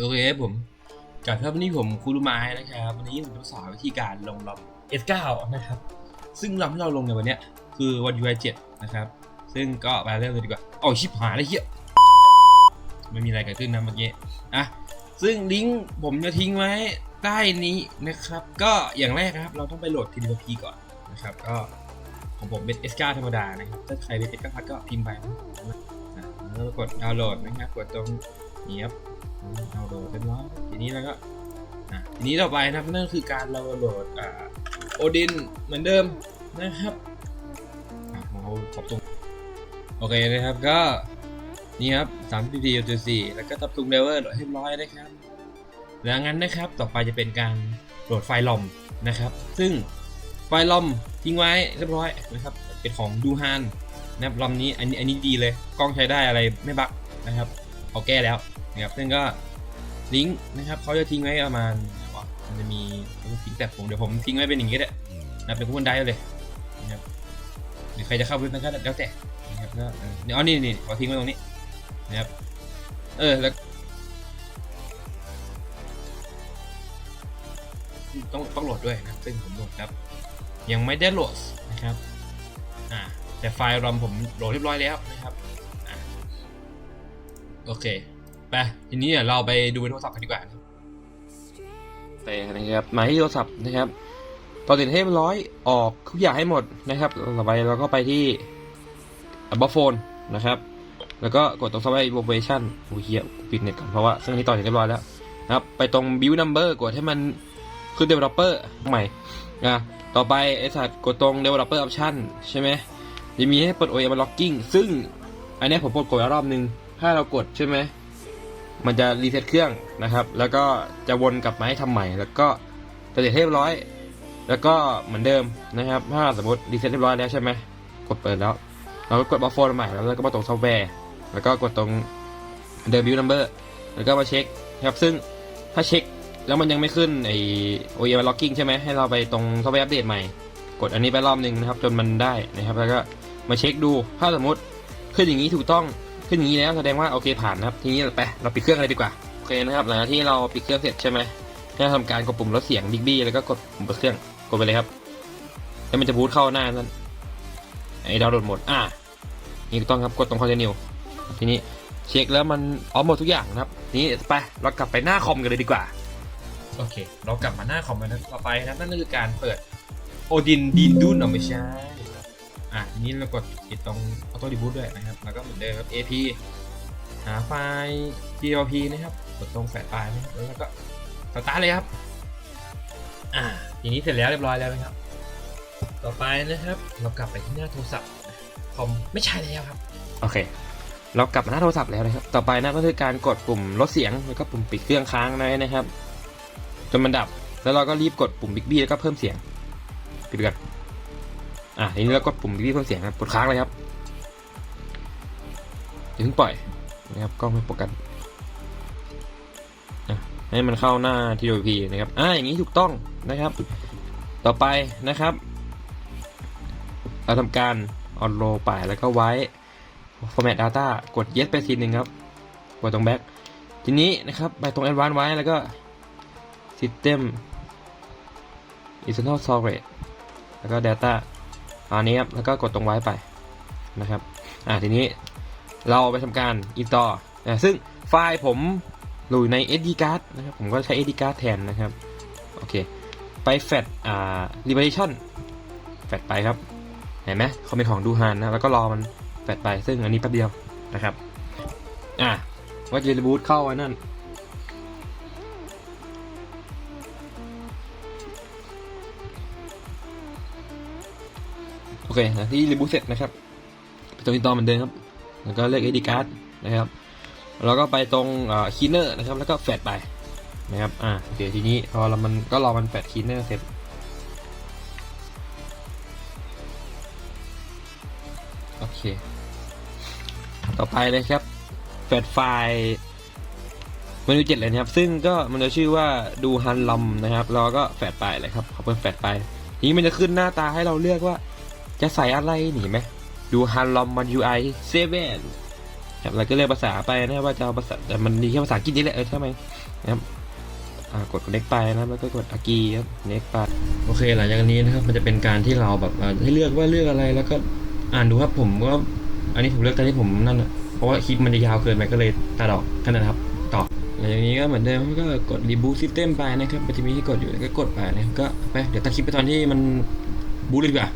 โอเคครับผมกับครับวันนี้ผมคูรุไม้นะครับ วันนี้ผมจะสอนวิธีการลงลำ S9 นะครับ ซึ่งลำที่เราลงในวันนี้คือวัน UI 7 นะครับ ซึ่งก็ไปเริ่มเลยดีกว่าเอาชิบหายแล้วเฮียไม่มีอะไรเกิดขึ้นนะเมื่อกี้อะซึ่งลิงก์ผมจะทิ้งไว้ใต้นี้นะครับ ก็อย่างแรกนะครับ เราต้องไปโหลด TDP ก่อนนะครับ ก็ของผมเป็น S9 ธรรมดานะครับ ถ้าใครเป็น S9 พัดก็พิมพ์ไปนะอะแล้วก็กดดาวน์โหลดนะครับ กดตรงนี้ครับ เอาโหลดเรียบร้อยทีนี้แล้วก็ทีนี้ต่อไปนะครับนั่นคือการเราโหลดอ่าโอดินเหมือนเดิมนะครับเราขอบตรงโอเคนะครับก็นี่ครับ3 p p 4แล้วก็ตับตุงเดเวอร์โหลดให้ร้อยนะครับแล้วงั้นนะครับต่อไปจะเป็นการโหลดไฟล์ลอมนะครับ ซึ่งไฟล์ลอมทิ้งไว้เรียบร้อยนะครับเป็นของดูฮานนะครับลอมนี้อันนี้อันนี้ดีเลยกล้องใช้ได้อะไรไม่บั๊กนะครับ เขาแก้แล้วนะครับซึ่งก็ลิงก์นะครับเขาจะทิ้งไว้ประมาณมันจะมีเขาจะทิ้งแต่ผมเดี๋ยวผมทิ้งไว้เป็นอย่างนี้ก็ได้นะเป็นคู่บันไดเลยนะครับหรือใครจะเข้าเว็บนั้นก็แล้วแต่นะครับก็เออเดี๋ยวเอนี่นี่ขาทิ้งไว้ตรงนี้นะครับเออแล้วต้องต้องโหลดด้วยนะซึ่งผมโหลดครับ ยังไม่ได้โหลดนะครับอ่าแต่ไฟล์รอมผมโหลดเรียบร้อยแล้วนะครับ โอเค ไป ทีนี้เดี๋ยวเราไปดูโทรศัพท์กันดีกว่าไปนะครับมาที่โทรศัพท์นะครับ ตอนติดให้เรียบร้อยออกทุกอย่างให้หมดนะครับต่อไปเราก็ไปที่บัฟโฟนนะครับ แล้วก็กดตรง Software Innovation โอ้เฮียปิดเน็ตก่อนเพราะว่าเครื่องนี้ต่อเสร็จเรียบร้อยแล้วนะครับ ไปตรง Build Number กดให้มันขึ้น Developer ใหม่นะต่อไปไอสัตว์กดตรง Developer Option ใช่ไหมจะมีให้เปิด OEM Locking ซึ่งอันนี้ผมกดกดแล้วรอบนึง ถ้าเรากดใช่ไหมมันจะรีเซ็ตเครื่องนะครับ แล้วก็จะวนกลับมาให้ทำใหม่ แล้วก็จะเสร็จเรียบร้อย แล้วก็เหมือนเดิมนะครับ ถ้าสมมติรีเซ็ตเรียบร้อยแล้วใช่ไหมกดเปิดแล้ว เราก็กดบัฟโฟนใหม่แล้วก็มาตรงซอฟต์แวร์ แล้วก็กดตรงเดบิวนัมเบอร์แล้วก็มาเช็คครับ ซึ่งถ้าเช็คแล้วมันยังไม่ขึ้นไอ OEM locking ใช่ไหมให้เราไปตรงซอฟต์แวร์อัปเดตใหม่ กดอันนี้ไปรอบหนึ่งนะครับ จนมันได้นะครับ แล้วก็มาเช็คดู ถ้าสมมติขึ้นอย่างนี้ถูกต้อง ขึ้นอย่างนี้แล้วแสดงว่าโอเคผ่านนะครับทีนี้ไปเราปิดเครื่องเลยดีกว่าโอเคนะครับหลังจากที่เราปิดเครื่องเสร็จใช่ไหมให้เราทำการกดปุ่มลดเสียงบิ๊กบี้แล้วก็กดปุ่มเปิดเครื่องกดไปเลยครับแล้วมันจะบูตเข้าหน้านั้นไอ้ดาวน์โหลดหมดอ่านี่ต้องครับกดตรงคอนเทนิวทีนี้เช็คแล้วมันออฟหมดทุกอย่างนะครับนี้ไปเรากลับไปหน้าคอมกันเลยดีกว่าโอเค เรากลับมาหน้าคอมกันนะต่อไปนะนั่นก็คือการเปิดโอดินดินดุนเอาไม่ใช่ อะทีนี้เรากดปิดตรงออโต้รีบูตด้วยนะครับ แล้วก็เหมือนเดิมครับ AP หาไฟล์ DLP นะครับ กดตรงแฟลชไฟล์นะครับแล้วก็สตาร์ทเลยครับ อ่าทีนี้เสร็จแล้วเรียบร้อยแล้วนะครับ ต่อไปนะครับ เรากลับไปที่หน้าโทรศัพท์คอมไม่ใช่แล้วครับ โอเค เรากลับมาหน้าโทรศัพท์แล้วนะครับ ต่อไปนะก็คือการกดปุ่มลดเสียงแล้วก็ปุ่มปิดเครื่องค้างนะครับ จนมันดับ แล้วเราก็รีบกดปุ่มบิ๊กบี้แล้วก็เพิ่มเสียงปิดก่อน อะทีนี้เรากดปุ่มบิ๊กบี้เพิ่มเสียงครับกดค้างเลยครับอย่าเพิ่งปล่อยนะครับกล้องไม่โฟกัสอะให้มันเข้าหน้า TWP นะครับ อ่า อย่างนี้ถูกต้องนะครับ ต่อไปนะครับ เราทำการออนโลไปแล้วก็ไว้ format data กด yes ไปทีหนึ่งครับ กดตรง back ทีนี้นะครับไปตรง advanced ไว้แล้วก็ system internal storage แล้วก็ data อันนี้ครับแล้วก็กดตรงไว้ไปนะครับอ่าทีนี้เราไปทำการ install อ่าซึ่งไฟล์ผมอยู่ใน SD card นะครับผมก็ใช้ SD card แทนนะครับโอเคไปแฟดอ่า liberation แฟดไปครับเห็นไหมเขาเป็นของดูฮานนะแล้วก็รอมันแฟดไปซึ่งอันนี้แป๊บเดียวนะครับอะว่าจะรีบูตเข้าอันนั่น โอเคนะที่รีบูเสร็จนะครับไปตรงอินตอเหมือนเดิมครับ แล้วก็เลือก SD card นะครับ แล้วก็ไปตรงคีเนอร์นะครับ แล้วก็แฟดไปนะครับ อ่าโอเคทีนี้พอเรามันก็รอมันแฟดคีเนอร์เสร็จโอเค ต่อไปเลยครับแฟดไฟล์เมนูเจ็ดเลยนะครับ ซึ่งก็มันจะชื่อว่าดูฮันลัมนะครับ เราก็แฟดไปเลยครับเขาเปิดแฟดไปทีนี้มันจะขึ้นหน้าตาให้เราเลือกว่า จะใส่อะไรหนีไหมดูฮันลัมมัน UI 7ครับเราก็เลือกภาษาไปนะครับว่าจะเอาภาษาแต่มันมีแค่ภาษาอังกฤษนี่แหละเออใช่ไหมนะครับกด next ไปนะแล้วก็กดอากีครับ next ไปโอเคหลังจากนี้นะครับมันจะเป็นการที่เราแบบให้เลือกว่าเลือกอะไรแล้วก็อ่านดูครับผมก็อันนี้ผมเลือกตามที่ผมนั่นเพราะว่าคลิปมันจะยาวเกินไปก็เลยตัดออกแค่นั้นครับต่อหลังจากนี้ก็เหมือนเดิมก็กด reboot system ไปนะครับมันจะมีให้กดอยู่แล้วก็กดไปนะก็ไปเดี๋ยวตัดคลิปไปตอนที่มันบูตเลยดีกว่า